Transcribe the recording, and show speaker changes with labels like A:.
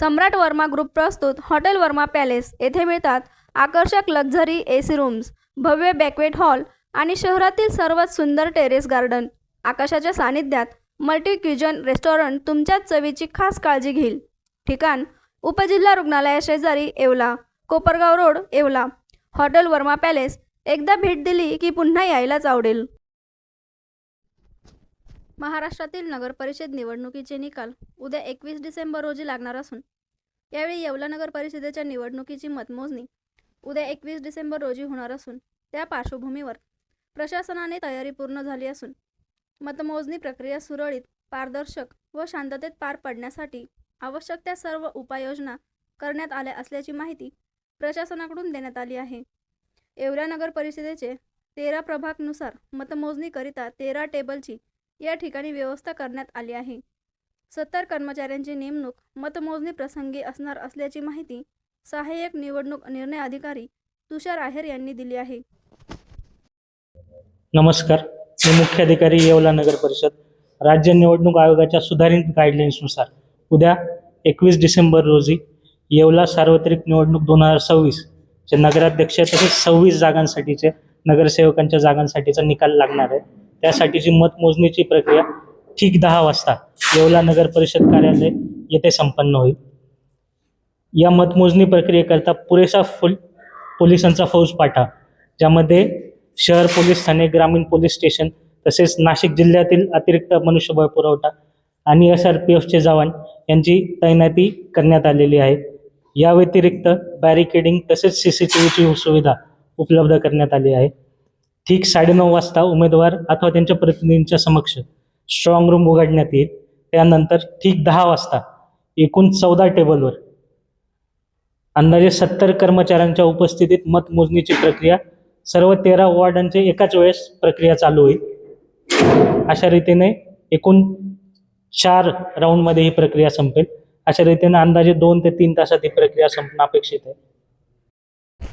A: सम्राट Verma group प्रस्तुत hotel Verma palace. येथे मिळतात आकर्षक लक्झरी ए सी रूम्स भव्य बॅकवेट हॉल आणि शहरातील सर्वात सुंदर टेरेस गार्डन. आकाशाच्या सानिध्यात मल्टी क्युजन रेस्टॉरंट तुमच्याच चवीची खास काळजी घेईल. ठिकाण उपजिल्हा रुग्णालयाशेजारी Yeola Kopargaon road Yeola. Hotel Verma palace एकदा भेट दिली की पुन्हा यायलाच आवडेल. महाराष्ट्रातील नगरपरिषद निवडणुकीचे निकाल उद्या एकवीस डिसेंबर रोजी लागणार असून यावेळी येवला नगर परिषदेच्या निवडणुकीची मतमोजणी उद्या एकवीस डिसेंबर रोजी होणार असून त्या पार्श्वभूमीवर प्रशासनाने तयारी पूर्ण झाली असून मतमोजणी प्रक्रिया सुरळीत पारदर्शक व शांततेत पार पडण्यासाठी आवश्यक त्या सर्व उपाययोजना करण्यात आल्या असल्याची माहिती प्रशासनाकडून देण्यात आली आहे. येवला नगर परिषदेचे तेरा प्रभागनुसार मतमोजणीकरिता तेरा टेबलची या ठिकाणी व्यवस्था करण्यात आली आहे. सत्तर कर्मचाऱ्यांची नेमणूक मतमोजणी प्रसंगी असणार असल्याची माहिती सहाय्यक निवडणूक निर्णय अधिकारी तुषार आहेर यांनी दिली आहे.
B: नमस्कार. मी मुख्य अधिकारी येवला नगर परिषद. राज्य निवडणूक आयोगाच्या सुधारित गाईडलाईन्सनुसार उद्या एकवीस डिसेंबर रोजी येवला सार्वत्रिक निवडणूक दोन हजार सव्वीस चे नगराध्यक्ष तसेच सव्वीस जागांसाठीचे नगरसेवकांच्या जागांसाठीचा निकाल लागणार आहे. त्यासाठीची मतमोजणीची प्रक्रिया ठीक दहा वाजता येवला नगर परिषद कार्यालय येथे संपन्न होईल. या मतमोजणी प्रक्रियेकरता पुरेसा फुल पोलिसांचा फौज पाठा ज्यामध्ये शहर पोलीस ठाणे ग्रामीण पोलीस स्टेशन तसेच नाशिक जिल्ह्यातील अतिरिक्त मनुष्यबळ पुरवठा आणि एस आर पी एफचे जवान यांची तैनाती करण्यात आलेली आहे. या व्यतिरिक्त बॅरिकेडिंग तसेच सी सी टी व्हीची सुविधा उपलब्ध करण्यात आली आहे. ठीक साडेनऊ वाजता उमेदवार अथवा त्यांच्या प्रतिनिधींच्या समक्ष स्ट्रॉंग रूम उघडण्यात येईल. त्यानंतर ठीक दहा वाजता एकूण चौदा टेबलवर अंदाजे सत्तर कर्मचाऱ्यांच्या उपस्थितीत मतमोजणीची प्रक्रिया सर्व तेरा वॉर्डांचे एकाच वेळेस प्रक्रिया चालू होईल. अशा रीतीने एकूण चार राऊंडमध्ये ही प्रक्रिया संपेल. अशा रीतीने अंदाजे दोन ते तीन तासात ही प्रक्रिया संपणं अपेक्षित आहे.